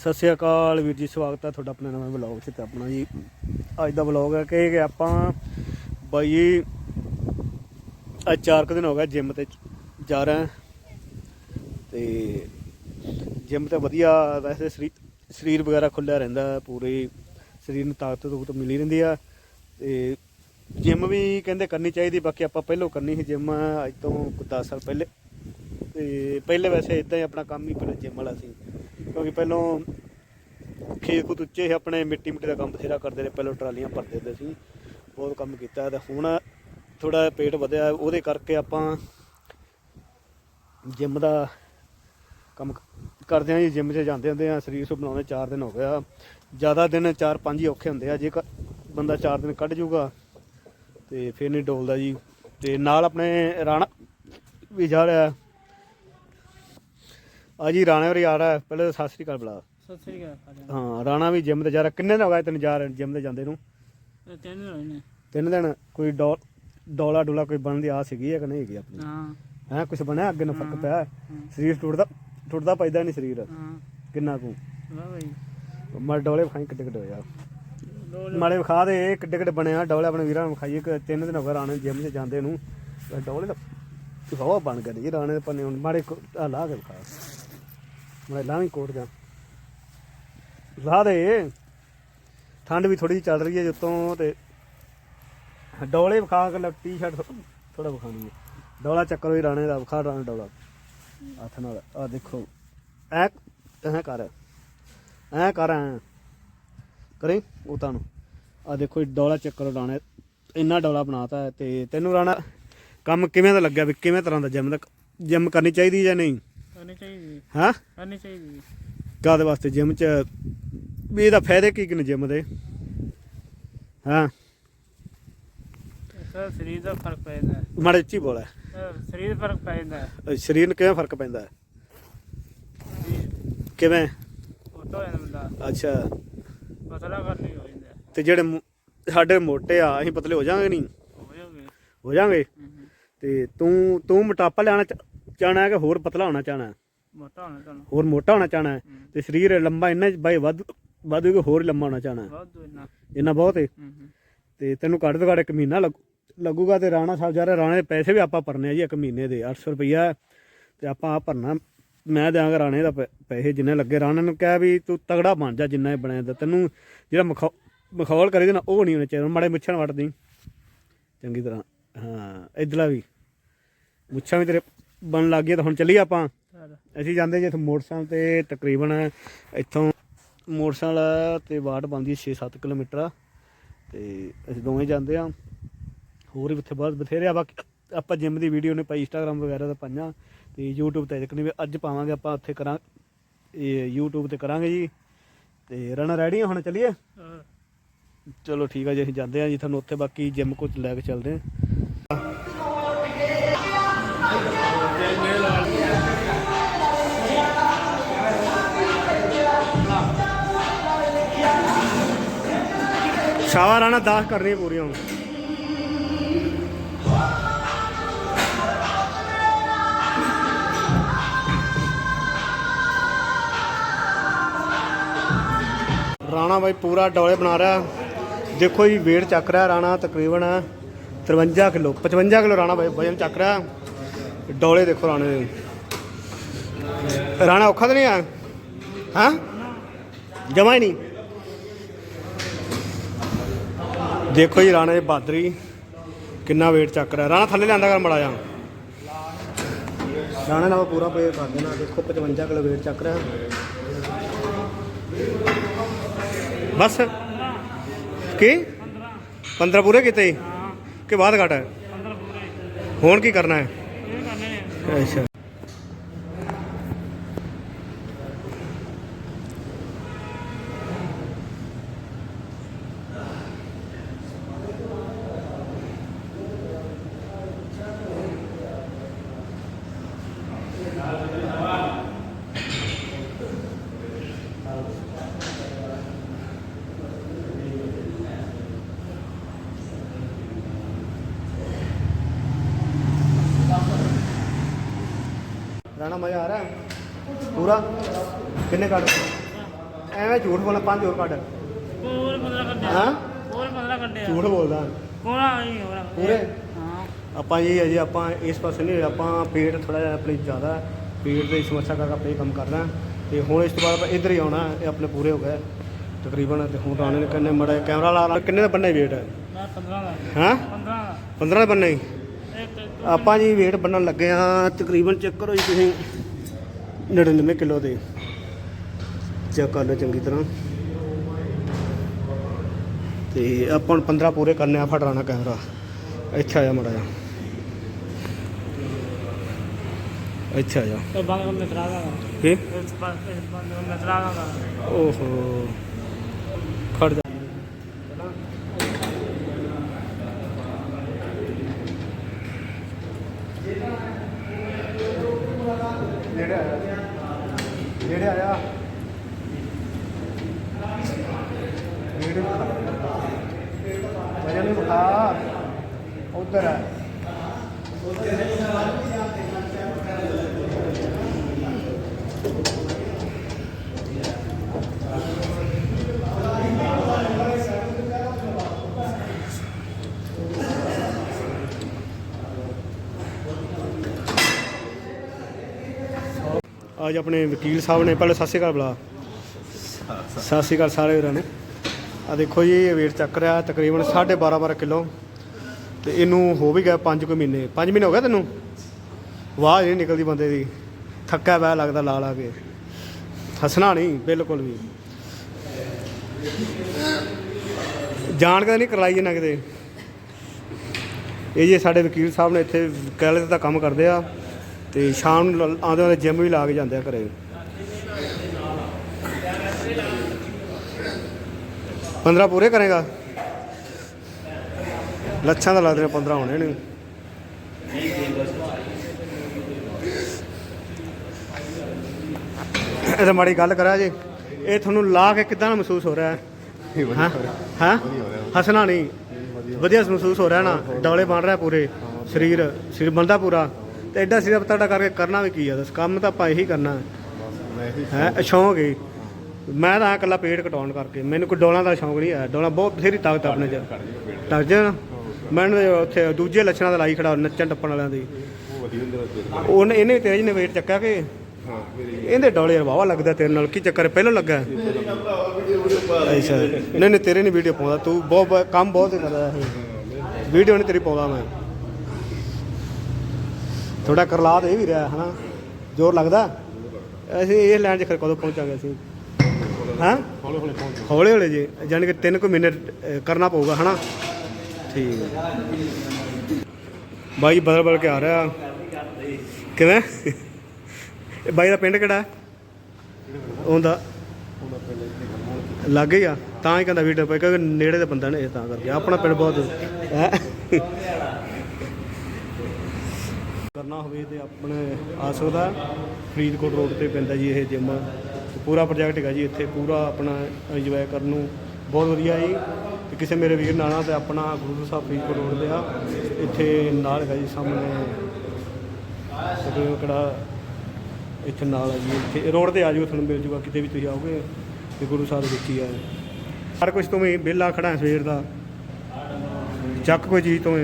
ਸਤਿ ਸ਼੍ਰੀ ਅਕਾਲ ਵੀਰ ਜੀ, ਸਵਾਗਤ ਹੈ ਤੁਹਾਡਾ ਆਪਣੇ ਨਵੇਂ ਵਲੌਗ 'ਚ ਤੇ ਆਪਣਾ ਜੀ। ਅੱਜ ਦਾ ਵਲੌਗ ਹੈ ਕਿ ਆਪਾਂ ਬਾਈ ਜੀ, ਅੱਜ ਚਾਰ ਕੁ ਦਿਨ ਹੋ ਗਿਆ ਜਿਮ ਤੇ ਜਾ ਰਹੇ ਹਾਂ। ਤੇ ਜਿਮ ਤੇ ਵਧੀਆ ਵੈਸੇ ਸਰੀਰ ਸਰੀਰ ਵਗੈਰਾ ਖੁੱਲਿਆ ਰਹਿੰਦਾ ਪੂਰੀ ਸਰੀਰ ਨੂੰ ਤਾਕਤ ਤੂਕਤ ਮਿਲੀ ਰਹਿੰਦੀ ਆ। ਤੇ ਜਿਮ ਵੀ ਕਹਿੰਦੇ ਕਰਨੀ ਚਾਹੀਦੀ, ਬਾਕੀ ਆਪਾਂ ਪਹਿਲਾਂ ਕਰਨੀ ਸੀ ਜਿਮ ਅੱਜ ਤੋਂ 10 ਸਾਲ ਪਹਿਲੇ। ਤੇ ਪਹਿਲੇ ਵੈਸੇ ਇਦਾਂ ਹੀ ਆਪਣਾ ਕੰਮ ਹੀ ਪਹਿਲਾਂ ਜਿਮ ਵਾਲਾ ਸੀ। ਕਿਉਂਕਿ ਪਹਿਲਾਂ ਖੇਤ ਖੂਤ ਉੱਚੇ ਸੀ, ਆਪਣੇ ਮਿੱਟੀ ਮਿੱਟੀ ਦਾ ਕੰਮ ਬਥੇਰਾ ਕਰਦੇ ਰਹੇ, ਪਹਿਲਾਂ ਟਰਾਲੀਆਂ ਭਰਦੇ ਹੁੰਦੇ ਸੀ, ਬਹੁਤ ਕੰਮ ਕੀਤਾ ਤੇ ਹੁਣ ਥੋੜਾ ਪੇਟ ਵਧਿਆ, ਉਹਦੇ ਕਰਕੇ ਆਪਾਂ ਜਿਮ ਦਾ ਕੰਮ ਕਰਦੇ ਆਂ ਜੀ ਜਿਮ 'ਚ ਜਾਂਦੇ ਹੁੰਦੇ ਆ ਸਰੀਰ ਸੁ ਬਣਾਉਂਦੇ 4 ਦਿਨ ਹੋ ਗਿਆ। ਜ਼ਿਆਦਾ ਦਿਨ 4-5 ਹੀ ਔਖੇ ਹੁੰਦੇ ਆ, ਜੇ ਕ- ਬੰਦਾ 4 ਦਿਨ ਕੱਢ ਜੂਗਾ ਤੇ ਫਿਰ ਨਹੀਂ ਡੋਲਦਾ ਜੀ। ਤੇ ਨਾਲ ਆਪਣੇ ਰਾਣਾ ਵੀ ਜਾ ਰਿਹਾ। ਆ ਜੀ ਰਾਣਾ ਵੀ ਆ ਰਿਹਾ ਪਹਿਲੇ ਸਤਿ ਸ੍ਰੀ ਅਕਾਲ ਬੁਲਾ ਸਤਿ ਸ੍ਰੀ ਅਕਾਲ ਹਾਂ ਰਾਣਾ ਵੀ ਜਿਮ ਤੇ ਜਾ ਰਿਹਾ। ਕਿੰਨੇ ਦਿਨ ਹੋ ਗਏ ਤੈਨੂੰ ਜਾ ਜਿਮ ਤੇ ਜਾਂਦੇ ਨੂੰ? ਤਿੰਨ ਦਿਨ ਹੋਏ ਨੇ। ਤਿੰਨ ਦਿਨ? ਕੋਈ ਡੋਲਾ ਡੋਲਾ ਕੋਈ ਬਣਨ ਦੀ ਆਸ ਹੈਗੀ ਹੈ ਕਿ ਨਹੀਂ ਹੈਗੀ ਆਪਣੀ? ਹਾਂ। ਹੈ ਕੁਝ ਬਣਿਆ ਅੱਗੇ ਨੂੰ ਫ਼ਰਕ ਹਾਂ। ਪਿਆ? ਹਾਂ। ਸਰੀਰ ਟੁੱਟਦਾ ਟੁੱਟਦਾ ਪੈਦਾ ਨਹੀਂ ਸਰੀਰ। ਹਾਂ। ਕਿੰਨਾ ਕੁ? ਵਾਹ ਬਈ। ਮਰ ਡੋਲੇ ਖਾਈ ਕਿੱਡੇ ਕਿੱਡੇ ਦੋ ਮਾੜੇ ਵਿਖਾ ਦੇ ਕਿੱਡੇ ਕਿੱਡੇ ਬਣਿਆ ਡੋਲੇ ਆਪਣੇ ਵੀਰਾਂ ਨੂੰ ਵਿਖਾਈਏ ਕਿ ਤਿੰਨ ਦਿਨ ਹੋ ਗਏ ਰਾਣੇ ਜਿਮ 'ਚ ਜਾਂਦੇ ਨੂੰ। ਡੋਲੇ ਤਾਂ ਹਵਾ ਬਣ ਗਏ ਜੀ ਰਾਣੇ ਦੇ ਪੰਨੇ ਹੁਣ। ਮਾੜੇ ਲਾ ਕੇ ਵਿਖਾ। ਮੈਂ ਲਾਵੀਂ ਕੋਟ ਜਾ। ਲਾ ਦੇ। ਠੰਡ ਵੀ ਥੋੜੀ ਚੱਲ ਰਹੀ ਹੈ ਜਿੱਤੋਂ ਤੇ ਡੋਲੇ ਵਿਖਾ ਕੇ ਟੀ ਸ਼ਰਟ ਥੋੜਾ ਵਿਖਾਣੀ ਹੈ। ਡੋਲਾ ਚੱਕਰ ਵੀ ਰਾਣੇ ਦਾ, ਵਿਖਾ ਰਾਣੇ ਡੋਲਾ। ਹੱਥ ਨਾਲ। ਆ ਦੇਖੋ। ਐ ਐ ਕਰ। ਐ ਕਰ, ਐ। ਕਰੇ ਉਹ ਤੁਹਾਨੂੰ ਆ ਦੇਖੋ ਇਹ ਡੋਲਾ ਚੱਕਰ ਰਾਣੇ ਇੰਨਾ ਡੋਲਾ ਬਣਾਤਾ ਹੈ ਤੇ ਤੈਨੂੰ ਰਾਣਾ, ਕੰਮ ਕਿਵੇਂ ਦਾ ਲੱਗਿਆ ਵੀ ਕਿਵੇਂ ਤਰ੍ਹਾਂ ਦਾ ਜਿਮ ਦਾ ਜਿਮ ਕਰਨੀ ਚਾਹੀਦੀ ਜਾਂ ਨਹੀਂ? ਕਰਨੀ ਚਾਹੀਦੀ ਹਾਂ? ਕਰਨੀ ਚਾਹੀਦੀ ਕਾਦੇ ਵਾਸਤੇ? ਜਿਮ ਚ ਵੀ ਇਹਦਾ ਫਾਇਦੇ ਕੀ ਕੀ ਨੇ ਜਿਮ ਦੇ? ਹਾਂ? ਸਰ ਸਰੀਰ ਦਾ ਫ਼ਰਕ ਪੈ ਜਾਂਦਾ। ਹੈ ਮਾੜੇ ਉੱਚੀ ਬੋਲ। ਸਰੀਰ ਦਾ ਫ਼ਰਕ ਪੈ ਜਾਂਦਾ। ਹੈ ਅਹ ਸਰੀਰ ਨੂੰ ਕਿਵੇਂ ਫ਼ਰਕ ਪੈਂਦਾ? ਜਾਂਦਾ ਅੱਛਾ। ਪਤਲਾ ਕਰਨੀ ਹੋ ਜਾਂਦਾ। ਹੈ। ਤੇ ਜਿਹੜੇ ਸਾਡੇ ਮੋਟੇ ਆ ਅਸੀਂ ਪਤਲੇ ਹੋ ਜਾਵਾਂਗੇ ਨਹੀਂ? ਹੋ ਹੂੰ। ਤੇ ਤੂੰ ਤੂੰ ਮੋਟਾਪਾ ਲੈਣਾ ਚ- ਚਾਹਣਾ ਹੈ ਕਿ ਹੋਰ ਪਤਲਾ ਹੋਣਾ ਚਾਹਣਾ ਹੈ। ਮੋਟਾ ਹੋਣਾ ਤੁਹਾਨੂੰ ਹੋਰ ਮੋਟਾ ਹੋਣਾ ਚਾਹਣਾ ਹੈ। ਤੇ ਸਰੀਰ ਲੰਬਾ ਇੰਨਾ ਬਾਈ ਵੱਧ ਵੱਧ ਕੇ ਹੋਰ ਲੰਮਾ ਹੋਣਾ ਹੈ। ਬਹੁਤ ਇੰਨਾ ਇੰਨਾ ਬਹੁਤ ਹੈ ਤੇ ਤੈਨੂੰ ਘੱਟ ਤੋਂ ਘੱਟ ਇੱਕ ਮਹੀਨਾ ਲੱਗ- ਲੱਗੂਗਾ ਤੇ ਰਾਣਾ ਸਾਹਿਬ ਜਾ ਰਿਹਾ ਰਾਣੇ ਦੇ ਪੈਸੇ ਵੀ ਆਪਾਂ ਭਰਨੇ ਆ ਜੀ ਇੱਕ ਮਹੀਨੇ ਦੇ 800 ਰੁਪਈਆ। ਤੇ ਆਪਾਂ ਆ ਭਰਨਾ ਮੈਂ ਦਿਆਂਗਾ ਰਾਣੇ ਦਾ ਪੈ- ਪੈਸੇ ਜਿੰਨੇ ਲੱਗੇ। ਰਾਣੇ ਨੂੰ ਕਿਹਾ ਵੀ ਤੂੰ ਤਗੜਾ ਬਣ ਜਾ ਜਿੰਨਾ ਇਹ ਬਣਿਆ ਦਾ। ਤੈਨੂੰ ਜਿਹੜਾ ਮਖੌ ਮਖੌਲ ਕਰੀ ਦੇਣਾ ਉਹ ਨਹੀਂ ਹੋਣਾ ਚਾਹੀਦਾ। ਮਾੜੇ ਮੁੱਛਾਂ ਵੜਦੀ ਚੰਗੀ ਤਰ੍ਹਾਂ ਹਾਂ ਇਧਰਲਾ ਵੀ। ਮੁੱਛਾਂ ਵੀ ਤੇਰੇ ਬਣ ਲੱਗ ਗਈਆਂ ਤਾਂ ਹੁਣ ਚੱਲੀਏ ਆਪਾਂ। ਅਸੀਂ ਜਾਂਦੇ ਜੇ ਇੱਥੋਂ ਮੋਟਰਸਾਈਕਲ ਤੇ ਤਕਰੀਬਨ ਇੱਥੋਂ ਮੋਟਰਸਾਈਕਲ ਤੇ ਵਾਟ ਬੰਦੀ 6-7 ਕਿਲੋਮੀਟਰ। ਆ ਤੇ ਅਸੀਂ ਦੋਵੇਂ ਜਾਂਦੇ ਆ ਹੋਰ ਵੀ ਉੱਥੇ ਬਹੁਤ ਬਥੇਰੇ ਆ। ਬਾਕੀ ਆਪਾਂ ਜਿਮ ਦੀ ਵੀਡੀਓ ਨੇ ਪਾਈ ਇੰਸਟਾਗ੍ਰam ਵਗੈਰਾ ਤੇ ਪਾਈਆਂ। ਤੇ YouTube ਤੇ ਜਿਕਣੀ ਵੀ ਅੱਜ ਪਾਵਾਂਗੇ ਆਪਾਂ ਉੱਥੇ ਕਰਾਂ ਇਹ YouTube ਤੇ ਕਰਾਂਗੇ ਜੀ। ਤੇ ਰਣਾ ਰੈਡੀ ਹੁਣ ਚੱਲੀਏ? ਚਲੋ ਠੀਕ ਆ ਜੀ ਅਸੀਂ ਜਾਂਦੇ ਆ ਜੀ। ਤੁਹਾਨੂੰ ਉੱਥੇ ਬਾਕੀ ਜਿਮ ਕੁਝ ਲੈ ਕੇ ਚੱਲਦੇ ਆ ਸ਼ਾਵਾ ਰਾਣਾ 10 ਕਰਨੀਆਂ ਪੂਰੀਆਂ ਹੁਣ। ਰਾਣਾ ਬਾਈ ਪੂਰਾ ਡੋਲੇ ਬਣਾ ਰਿਹਾ। ਦੇਖੋ ਜੀ, weight ਚੱਕ ਰਿਹਾ ਰਾਣਾ ਤਕਰੀਬਨ 53 ਕਿਲੋ 55 ਕਿਲੋ ਰਾਣਾ ਬਾਈ ਵਜਨ ਚੱਕ ਰਿਹਾ। ਡੋਲੇ ਦੇਖੋ ਰਾਣੇ ਦੇ। ਰਾਣਾ ਔਖਾ ਤਾਂ ਨਹੀਂ ਆ ਹਾਂ? ਜਮਾ ਹੀ ਨਹੀਂ। ਦੇਖੋ ਜੀ ਰਾਣਾ ਦੀ ਬਹਾਦਰੀ। ਕਿੰਨਾ weight ਚੱਕ ਰਿਹਾ। ਰਾਣਾ ਥੱਲੇ ਲਿਆਂਦਾ ਕਰ ਮੜਾ ਜਾ ਰਾਣਾ ਨਾਲ ਪੂਰਾ ਪੇ ਕਰ ਦੇਣਾ। ਦੇਖੋ 55 ਕਿਲੋ weight ਚੱਕ ਰਿਹਾ। ਬਸ। ਕੀ? 15 ਪੂਰੇ ਕੀਤੇ ਕਿ ਬਾਅਦ ਘਟ ਹੈ? 15 ਪੂਰੇ। ਹੁਣ ਕੀ ਕਰਨਾ ਹੈ? ਇਹ ਅੱਛਾ ਰਾਣਾ ਮਜ਼ਾ ਆ ਰਿਹਾ? ਪੂਰਾ? ਕਿੰਨੇ ਕੱਢ? ਐਵੇਂ ਝੂਠ ਬੋਲਣਾ ਪੰਜ ਹੋਰ ਕੱਢ। ਹੋਰ 15 ਕੱਢਿਆ। ਹਾਂ? ਹੋਰ 15 ਕੱਢਿਆ। ਝੂਠ ਬੋਲਦਾ। ਕੋਣਾ ਨਹੀਂ ਹੋਰ ਪੂਰੇ? ਹਾਂ। ਆਪਾਂ ਜੀ ਅਜੇ ਆਪਾਂ ਇਸ ਪਾਸੇ ਨਹੀਂ ਆਪਾਂ ਪੇਟ ਥੋੜਾ ਜਿਹਾ ਆਪਣੀ ਜ਼ਿਆਦਾ। ਪੇਟ ਦੀ ਸਮੱਸਿਆ ਕਰਕੇ ਆਪਾਂ ਇਹ ਕੰਮ ਕਰਨਾ। ਤੇ ਹੁਣ ਇਸ ਤੋਂ ਬਾਅਦ ਆਪਾਂ ਇੱਧਰ ਹੀ ਆਉਣਾ। ਇਹ ਆਪਣੇ ਪੂਰੇ ਹੋ ਗਏ। ਤਕਰੀਬਨ ਤੇ ਹੁਣ ਆਣੇ ਨੇ ਕਿੰਨੇ ਮੜਾ ਕੈਮਰਾ ਲਾ ਕਿੰਨੇ ਦਾ ਬੰਨਾ ਵੇਟ ਹੈ ਮੈਂ 15 ਦਾ। ਹਾਂ? 15 ਦਾ। 15 ਦਾ ਬੰਨਾ ਆਪਾਂ ਜੀ weight ਬੰਨਣ ਲੱਗੇ ਹਾਂ ਤਕਰੀਬਨ ਚੈੱਕ ਕਰੋ ਜੀ ਤੁਸੀਂ। 99 ਕਿਲੋ ਦੇ। ਚੈੱਕ ਕਰ ਲਓ ਚੰਗੀ ਤਰ੍ਹਾਂ। ਤੇ ਆਪਾਂ ਨੂੰ 15 ਪੂਰੇ ਕਰਨੇ ਆ ਫਟਰਾਣਾ ਕੈਮਰਾ। ਇੱਥੇ ਆਇਆ ਮੜਾ ਜਾ ਇੱਥੇ ਆਇਆ ਤੇ ਬੰਦ ਮੈਂ ਤਰਾਗਾ ਕੀ? ਬੰਦ ਮੈਂ ਤਰਾਗਾ ਓਹੋ। ਉਧਰ ਹੈ ਅੱਜ ਆਪਣੇ ਵਕੀਲ ਸਾਹਿਬ ਨੇ ਪਹਿਲੇ ਸਤਿ ਸ਼੍ਰੀ ਅਕਾਲ ਬੁਲਾ। ਸਤਿ ਸ਼੍ਰੀ ਅਕਾਲ ਸਾਰੇ ਵੀਰਾਂ ਨੇ। ਆ ਦੇਖੋ ਜੀ, ਇਹ weight ਚੱਕ ਰਿਹਾ ਤਕਰੀਬਨ 12.5 12 ਕਿਲੋ। ਤੇ ਇਹਨੂੰ ਹੋ ਵੀ ਗਿਆ 5 ਕੁ ਮਹੀਨੇ। 5 ਮਹੀਨੇ ਹੋ ਗਿਆ ਤੈਨੂੰ? ਵਾਹ ਨਹੀਂ ਨਿਕਲਦੀ ਬੰਦੇ ਦੀ। ਥੱਕਿਆ ਵੈ ਲੱਗਦਾ ਲਾ ਲਾ ਕੇ। ਹੱਸਣਾ ਨਹੀਂ, ਬਿਲਕੁਲ ਵੀ। ਜਾਣ ਕੇ ਨਹੀਂ ਕਰਲਾਈ ਇਹਨਾਂ ਕਿਤੇ। ਇਹ ਜੀ ਸਾਡੇ ਵਕੀਲ ਸਾਹਿਬ ਨੇ ਇੱਥੇ ਕੈਲੇ ਦਾ ਕੰਮ ਕਰਦੇ ਆ, ਤੇ ਸ਼ਾਮ ਨੂੰ ਲ- ਆਉਂਦੇ ਆਉਂਦੇ ਜਿਮ ਵੀ ਲਾ ਕੇ ਜਾਂਦੇ ਆ ਘਰੇ। 15 ਪੂਰੇ ਕਰੇਗਾ। ਲੱਛਾਂ ਦਾ ਲੱਗਦੇ ਨੇ 15 ਹੋਣੇ ਨੇ। ਇਹ ਤਾਂ ਮਾੜੀ ਗੱਲ ਕਰਿਆ ਜੀ। ਇਹ ਤੁਹਾਨੂੰ ਲਾ ਕੇ ਕਿਦਾਂ ਮਹਿਸੂਸ ਹੋ ਰਿਹਾ ਹੈ। ਹਾਂ ਹਾਂ ਹੱਸਣਾ ਨਹੀਂ। ਵਧੀਆ ਮਹਿਸੂਸ ਹੋ ਰਿਹਾ ਨਾ। ਡੌਲੇ ਬਣ ਰਿਹਾ ਪੂਰੇ। ਸਰੀਰ ਸਰੀਰ ਬਣਦਾ ਪੂਰਾ। ਤੇ ਐਡਾ ਸਿਰ ਤੜਾ ਕਰਕੇ ਕਰਨਾ ਵੀ ਕੀ ਆ? ਦੱਸ ਕੰਮ ਤਾਂ ਆਪਾਂ ਇਹੀ ਕਰਨਾ। ਹੈ ਸ਼ੌਂਕ ਹੀ। ਮੈਂ ਤਾਂ ਇਕੱਲਾ ਪੇਟ ਕਟਾਉਣ ਕਰਕੇ, ਮੈਨੂੰ ਕੋਈ ਡੋਲਾਂ ਦਾ ਸ਼ੌਂਕ ਨਹੀਂ ਹੈ, ਡੋਲਾਂ ਬਹੁਤ ਬਥੇਰੀ ਤਾਕਤ ਆਪਣੇ ਚ। ਟੱਕ ਜਾ ਮੈਨੂੰ ਤਾਂ ਉੱਥੇ ਦੂਜੇ ਲੱਛਣਾਂ ਦਾ ਲਾਈ ਖੜਾ, ਨੱਚਣ ਟੱਪਣ ਵਾਲਿਆਂ ਦੀ। ਉਹਨੇ ਇਹਨੇ ਤੇਜ ਨੇ ਵੇਟ ਚੱਕਿਆ ਕਿ? ਇਹਦੇ ਡੋਲੇ ਵਾਵਾ ਲੱਗਦਾ ਤੇਰੇ ਨਾਲ, ਕੀ ਚੱਕਰ ਹੈ? ਪਹਿਲਾਂ ਲੱਗਾ। ਅੱਛਾ ਨਹੀਂ ਨਹੀਂ, ਤੇਰੇ ਨਹੀਂ ਵੀਡੀਓ ਪਾਉਂਦਾ, ਤੂੰ ਬਹੁਤ ਕੰਮ ਬਹੁਤ ਕਰਦਾ ਹੈ। ਵੀਡੀਓ ਨਹੀਂ ਤੇਰੀ ਪਾਉਂਦਾ ਮੈਂ। ਥੋੜਾ ਕਰਲਾ ਇਹ ਵੀ ਰਿਹਾ, ਹਨਾ? ਜ਼ੋਰ ਲੱਗਦਾ? ਅਸੀਂ ਇਹ ਲਾਈਨ 'ਚ ਫਿਰ ਕਦੋਂ ਪਹੁੰਚਾਂਗੇ ਅਸੀਂ? ਹਾਂ? ਹੌਲੀ ਹੌਲੇ ਪਹੁੰਚ ਹੌਲੇ ਹੌਲੇ ਜੀ ਜਾਣੀ ਕਿ 3 ਕੁ ਮਿੰਟ ਅਹ, ਕਰਨਾ ਪਊਗਾ ਹਨਾ? ਠੀਕ ਹੈ। ਬਾਈ ਬਦਲ ਬਦਲ ਕੇ ਆ ਰਿਹਾ। ਕਿਵੇਂ? ਇਹ ਬਾਈ ਦਾ ਪਿੰਡ ਕਿਹੜਾ ਉਹਦਾ? ਲੱਗ ਗਿਆ। ਤਾਂ ਹੀ ਕਹਿੰਦਾ ਵੀਡੀਓ ਪਈ ਕਿਉਂਕਿ ਨੇੜੇ ਦੇ ਬੰਦਾ ਨੇ ਇਹ ਤਾਂ ਕਰਕੇ। ਆਪਣਾ ਪਿੰਡ ਬਹੁਤ ਹੈ। ਕਰਨਾ ਹੋਵੇ ਤੇ ਆਪਣੇ ਆ ਸਕਦਾ। ਫਰੀਦਕੋਟ ਰੋਡ ਤੇ ਪੈਂਦਾ ਜੀ ਇਹ ਜਿਮ। ਪੂਰਾ ਪ੍ਰੋਜੈਕਟ ਹੈਗਾ ਜੀ ਇੱਥੇ, ਪੂਰਾ ਆਪਣਾ ਇੰਜੋਏ ਕਰਨ ਨੂੰ ਬਹੁਤ ਵਧੀਆ ਜੀ। ਤੇ ਕਿਸੇ ਮੇਰੇ ਵੀਰ ਨਾਲ ਆ ਤੇ ਆਪਣਾ ਗੁਰੂ ਸਾਹਿਬ ਫਰੀਦਕੋਟ ਰੋਡ ਤੇ ਆ, ਇੱਥੇ ਨਾਲ ਹੈਗਾ ਜੀ ਸਾਹਮਣੇ। ਤੇ ਕਿਹੜਾ, ਇੱਥੇ ਨਾਲ ਆ ਜੀ, ਇੱਥੇ ਰੋਡ ਤੇ ਆ ਜਾਓ ਤੁਹਾਨੂੰ ਮਿਲ ਜੂਗਾ, ਕਿਤੇ ਵੀ ਤੁਸੀਂ ਆਓਗੇ, ਤੇ ਗੁਰੂ ਸਾਹਿਬ ਦੇ ਵਿੱਚ ਹੀ ਆ। ਹਰ ਕੁਝ ਤੋਂ ਵੀ ਵਿਹਲਾ ਖੜਾ ਹੈ ਸਵੇਰ ਦਾ। ਚੱਕ ਕੋਈ ਚੀਜ਼ ਤੋਂ